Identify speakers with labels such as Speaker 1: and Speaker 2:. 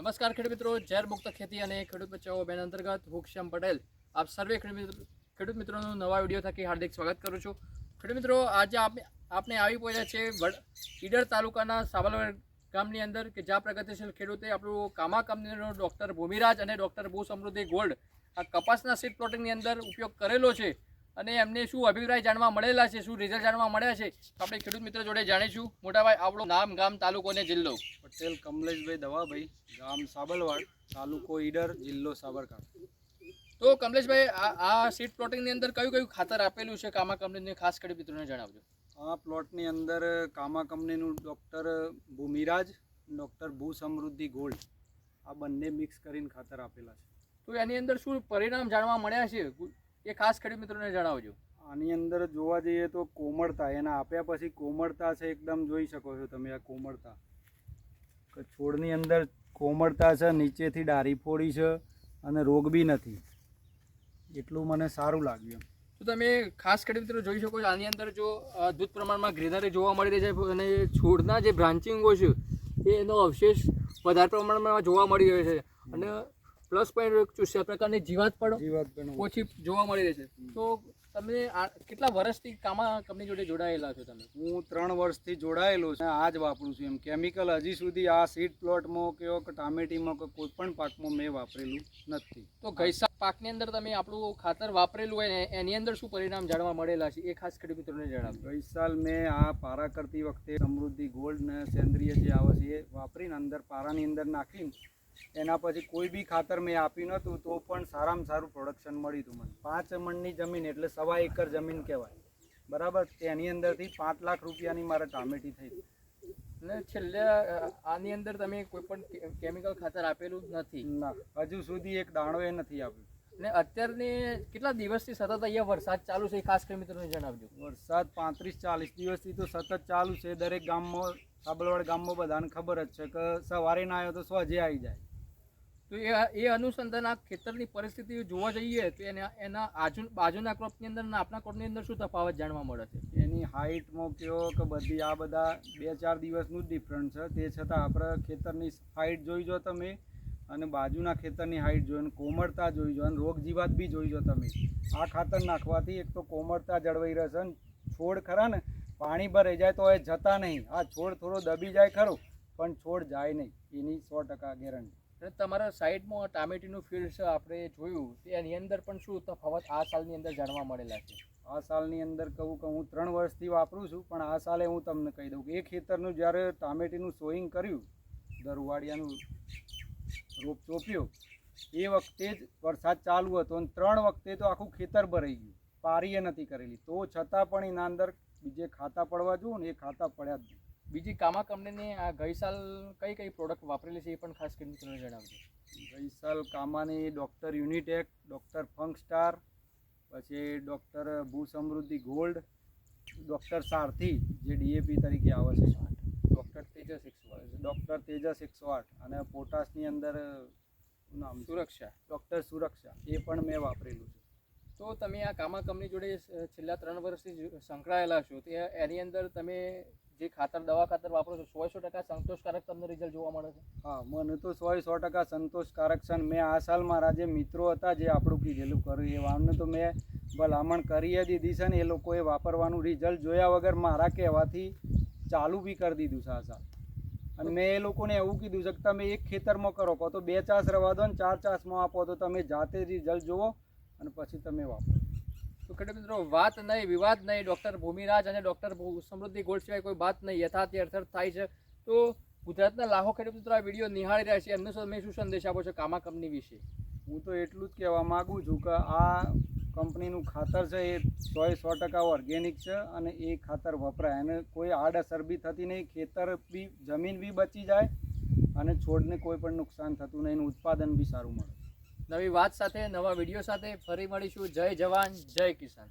Speaker 1: નમસ્કાર ખેડૂત મિત્રો, ઝેર મુક્ત ખેતી અને ખેડૂત બચાવો બેન અંતર્ગત હું શ્યામ પટેલ. આપ સર્વે ખેડૂત મિત્રોનું નવા વીડિયો થકી હાર્દિક સ્વાગત કરું છું. ખેડૂત મિત્રો, આજે આપણે આવી પહોંચ્યા છે ઈડર તાલુકાના સાબલવડ ગામની અંદર કે જ્યાં પ્રગતિશીલ ખેડૂતે આપણું કામા કંપનીનો ડૉક્ટર ભૂમિરાજ અને ડૉક્ટર ભૂ સમૃદ્ધિ ગોલ્ડ આ કપાસના સીડ પ્લોટિંગની અંદર ઉપયોગ કરેલો છે. અને એમને શું અભિપ્રાય જાણવા મળેલા છે શું રિઝલ્ટ જાણવા મળ્યા છે તો આપણે ખેડૂત મિત્ર જોડે જાણીશું. મોટાભાઈ આપણું નામ ગામ તાલુકો અને જિલ્લો.
Speaker 2: પટેલ કમલેશભાઈ દવાભાઈ ગામ સાબલવાડ તાલુકો ઈડર જિલ્લો સાબરકાંઠા.
Speaker 1: તો કમલેશભાઈ આ આ સીડ પ્લોટિંગની અંદર કયું કયું ખાતર આપેલું છે કામા કંપનીને ખાસ કરી મિત્રોને જણાવજો.
Speaker 2: આ પ્લોટની અંદર કામા કંપનીનું ડૉક્ટર ભૂમિરાજ ડૉક્ટર ભૂ સમૃદ્ધિ ગોલ્ડ આ બંને મિક્સ કરીને ખાતર આપેલા છે.
Speaker 1: તો એની અંદર શું પરિણામ જાણવા મળ્યા છે? એ ખાસ ખેડૂત મિત્રોને જણાવજો.
Speaker 2: આની અંદર જોવા જઈએ તો કોમળતા એના આપ્યા પછી કોમળતા છે એકદમ જોઈ શકો છો તમે આ કોમળતા. છોડની અંદર કોમળતા છે નીચેથી ડારી ફોડી છે અને રોગ બી નથી. એટલું મને સારું લાગ્યું
Speaker 1: તો તમે ખાસ ખેડૂત મિત્રો જોઈ શકો છો આની અંદર જો દૂધ પ્રમાણમાં ગ્રીનરી જોવા મળી રહી છે અને છોડના જે બ્રાન્ચિંગો છે એનો અવશેષ વધારે પ્રમાણમાં જોવા મળી રહ્યો છે. અને પ્લસ પોઈન્ટ ચૂસ્યા પ્રકારની જીવાત પણ ઓછી જોવા મળી રહી છે. તો તમે કેટલા વર્ષથી કામા કંપની જોડે જોડાયેલા છો તમે?
Speaker 2: હું ત્રણ વર્ષથી જોડાયેલો છું. આ જ વાપરું છું એમ. કેમિકલ હજી સુધી આ સીડ પ્લોટમાં કે કે ટામેટીમાં કે કોઈ પણ પાકમાં મેં વાપરેલું નથી.
Speaker 1: તો ગઈસા પાકની અંદર તમે આપણું ખાતર વાપરેલું હોય ને એની અંદર શું પરિણામ જાણવા મળેલા છે? એ ખાસ કરી મિત્રોને જણાવજો
Speaker 2: ગઈસાલ મેં આ પારા કરતી વખતે સમૃદ્ધિ ગોલ્ડ ને સેન્દ્રિય જે આવે છે એ વાપરીને અંદર પારાની અંદર નાખીને એના પછી કોઈ બી ખાતર મેં આપ્યું નહોતું તો પણ સારામાં સારું પ્રોડક્શન મળ્યું હતું મને. પાંચ મણની જમીન એટલે સવા એકર જમીન કહેવાય. બરાબર? તેની અંદરથી પાંચ લાખ રૂપિયાની મારે ટામેટી થઈ. હતી.
Speaker 1: અને છેલ્લે આની અંદર તમે કોઈ પણ કેમિકલ ખાતર આપેલું નથી.
Speaker 2: ના હજુ સુધી એક દાણો એ નથી આપ્યું.
Speaker 1: ને અત્યારની કેટલા દિવસથી સતત અહીંયા વરસાદ ચાલુ છે ખાસ કરી મિત્રોને જણાવજો.
Speaker 2: વરસાદ પાંત્રીસ ચાલીસ દિવસથી તો સતત ચાલુ છે. દરેક ગામમાં સાબલવાડ ગામમાં બધાને ખબર જ છે કે સવારે ના આવ્યો તો સોજે આવી જાય.
Speaker 1: તો એ એ અનુસંધાન આ ખેતરની પરિસ્થિતિ જોવા જઈએ તો એના એના આજુ, બાજુના ક્રોપની અંદર અને આપણા ક્રોપની અંદર શું તફાવત જાણવા મળે છે?
Speaker 2: એની હાઇટમાં કયો કે બધી આ બધા બે ચાર દિવસનું જ ડિફરન્ટ છે. તે છતાં આપણે ખેતરની હાઇટ જોઈ જો તમે અને બાજુના ખેતરની હાઇટ જોઈ અને કોમળતા જોઈ જો અને રોગ જીવાત બી જોઈ જો તમે. આ ખાતર નાખવાથી એક તો કોમળતા જળવાઈ રહેશે અને છોડ ખરા ને, પાણી ભરાઈ જાય તો એ જતા નહીં. આ છોડ થોડો દબી જાય ખરો, પણ છોડ જાય નહીં. એની સો ટકા ગેરંટી
Speaker 1: અને તમારા સાઈડમાં ટામેટીનું ફિલ્ડ આપણે જોયું. તે એની અંદર પણ શું તફાવત આ સાલની અંદર જાણવા મળેલા છે?
Speaker 2: આ સાલની અંદર કહું કે હું ત્રણ વર્ષથી વાપરું છું, પણ આ સાલે હું તમને કહી દઉં કે એ ખેતરનું જ્યારે ટામેટીનું સોઈંગ કર્યું, દરવાડિયાનું રોપ ચોપ્યો, એ વખતે જ વરસાદ ચાલુ હતો અને ત્રણ વખતે તો આખું ખેતર ભરાઈ ગયું. પારીએ નથી કરેલી. તો છતાં પણ એના અંદર બીજે ખાતા પડવા જુઓ ને એ ખાતા પડ્યા જ નહીં.
Speaker 1: બીજી કામા કંપનીની આ ગઈ સાલ કઈ કઈ પ્રોડક્ટ વાપરેલી છે એ પણ ખાસ કરીને તમને જણાવજો.
Speaker 2: ગઈ સાલ કામાની doctor Unitech doctor funk star પછી ડૉક્ટર ભૂ સમૃદ્ધિ ગોલ્ડ ડૉક્ટર સારથી જે ડીએપી તરીકે આવે છે.
Speaker 1: ડૉક્ટર તેજસ એકસો
Speaker 2: ડૉક્ટર તેજસ એકસો આઠ અને પોટાશની અંદર નામ
Speaker 1: સુરક્ષા.
Speaker 2: ડૉક્ટર સુરક્ષા એ પણ મેં વાપરેલું છે.
Speaker 1: તો તમે આ કામા કંપની જોડે છેલ્લા ત્રણ વર્ષથી સંકળાયેલા છો તે એની અંદર તમે જે ખાતર, દવા ખાતર વાપરો છો, સો સો ટકા સંતોષકારક તમને રિઝલ્ટ જોવા મળે છે?
Speaker 2: હા, મને તો સો સો ટકા સંતોષકારક છે મેં આ સાલ મારા જે મિત્રો હતા જે આપણું કીધેલું કર્યું, એ વાવને તો મેં ભલામણ કરી દીધી છે ને, એ લોકોએ વાપરવાનું રિઝલ્ટ જોયા વગર મારા કહેવાથી ચાલુ બી કરી દીધું છે આ સાલ. અને મેં એ લોકોને એવું કીધું છે કે તમે એક ખેતરમાં કરો, કહો તો બે ચાસ રવા દો ને ચાર ચાસમાં આપો, તો તમે જાતે રિઝલ્ટ જુઓ અને પછી તમે વાપરો.
Speaker 1: તો ખેડૂત મિત્રો, વાત નહીં, વિવાદ નહીં, ડૉક્ટર ભૂમિરાજ અને ડૉક્ટર સમૃદ્ધિ ગોલ્ડ સિવાય કોઈ વાત નહીં, યથાર્થ અર્થર્થ થાય છે. તો ગુજરાતના લાખો ખેડૂત મિત્રો આ વીડિયો નિહાળી રહ્યા છે. એમને તમે શું સંદેશ આપો છો કામા કંપની વિશે?
Speaker 2: હું તો એટલું જ કહેવા માગું છું કે આ કંપનીનું ખાતર છે એ સો સો ટકા ઓર્ગેનિક છે અને એ ખાતર વપરાય. અને કોઈ આડઅસર બી થતી નહીં, ખેતર બી, જમીન બી બચી જાય અને છોડને કોઈ પણ નુકસાન થતું નહીં એનું ઉત્પાદન બી સારું મળે.
Speaker 1: નવી વાત સાથે નવા વીડિયો સાથે ફરી મળીશું. જય જવાન જય કિસાન.